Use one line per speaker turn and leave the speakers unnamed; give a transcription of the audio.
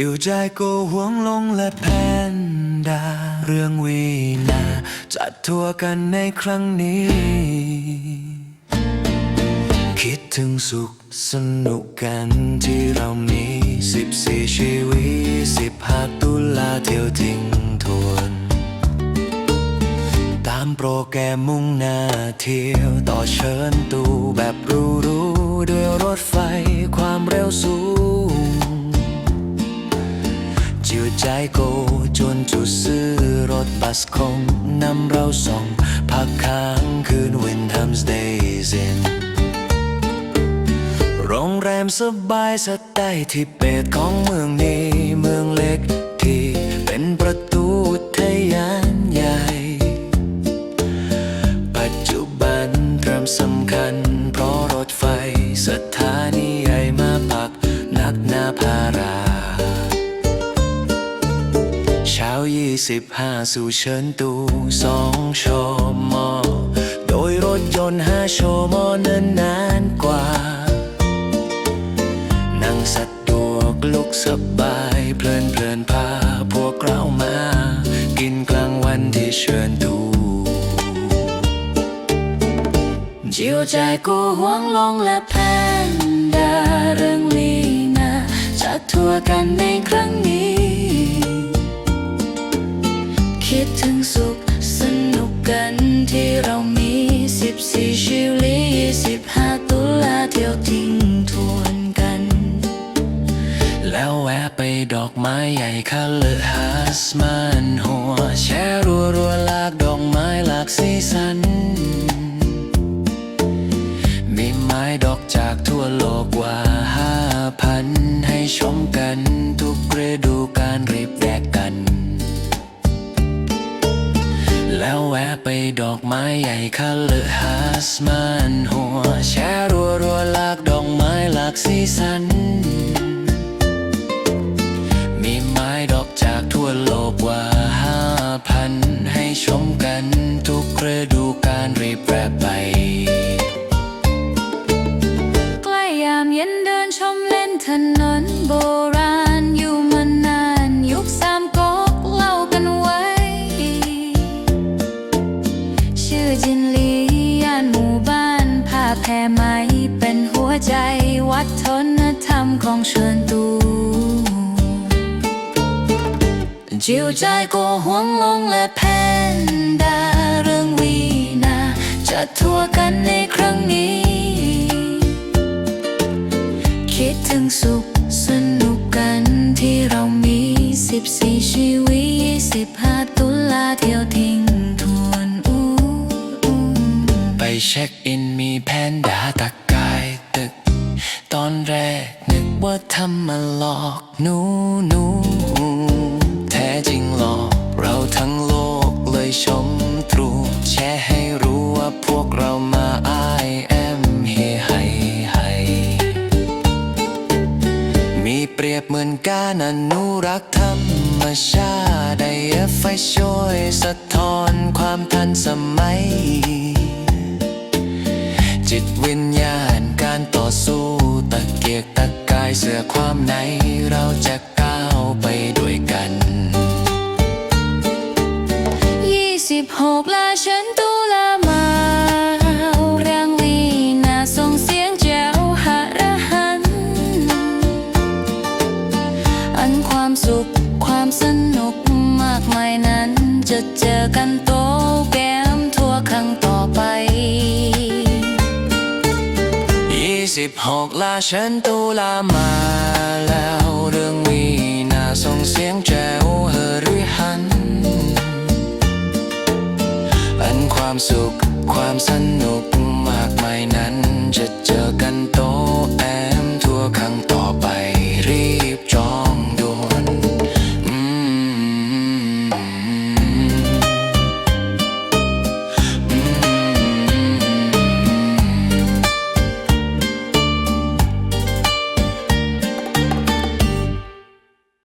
จิวใจก็หวงลงและแพนดา เรื่องวีนาจัดทัวร์กันในครั้งนี้ คิดถึงสุขสนุกกันที่เรามี14ชีวิต15ตุลาเที่ยวทิ้งทวน ตามโปรแกรมมุ่งหน้าเที่ยวต่อเชิญตูแบบรู้รู้ๆด้วยรถไฟความเร็วสูง จิวใจโกจนจุดซื้อรถบัสคงนำเราส่องพักค้างคืนวินทัมส์เดย์ซินโรงแรมสบายสไตล์ที่เปตของเมืองนี้ เมืองเล็ก ช้า 25 สู่เชิญตูสองชมอโดยรถยนต์ห้าชมอเนินนานกว่า นั่งสะดวกลุกสบาย เพลินเพลินพาพวกเรามา กินกลางวันที่เชิญตูจิวใจกูห่วงลงและแพนดาเรื่องลีนาจัดทัวร์กันในครั้งนี้ เรามี14ชิวลี25 ตุลาเที่ยวทิ้งทวนกัน แล้วแวะไปดอกไม้ใหญ่คาเลอฮัสมันหัว แช่รัวรัวลากดอกไม้หลากสีสัน มีไม้ดอกจากทั่วโลกกว่าห้าพันให้ชมกันทุกฤดูการรีบแดกกัน แล้วแวะไปดอกไม้ใหญ่คาเลอฮัสมันหัว แช่รัวรัวลากดอกไม้หลากสีสัน
ของเชิญตูจิวใจก็ห่วงลงและแพนดาเรื่องวีนาจะทัวร์กันในครั้งนี้ คิดถึงสุขสนุกกันที่เรามี 14 ชีวิต25ตุลาเที่ยวทิ้งทวนอู้
ไปเช็คอินมีแพนดาตะกายตึก ตอนแรก ว่าทำมาหลอกหนูหนูแท้จริงหลอก เราทั้งโลกเลยชมตรู แชร์ให้รู้ว่าพวกเรามา I am here ให้ให้มีเปรียบเหมือนการอนุรักษ์ธรรมชาติได้ไฟช่วยสะท้อนความทันสมัย จิตวิญญาณายเสือความในเราจะก้าวไปด้วยกัน
26ลาฉันตุลามาเรื่องลีน่าส่งเสียงแจ๋วหะระหัน อันความสุขความสนุกมากมายนั้น จะเจอกันโตแ16ลาฉันตุลามาแล้ว เรื่องนี้น่าส่
งเสียงแจวเฮริหัน อันความสุขความสนุก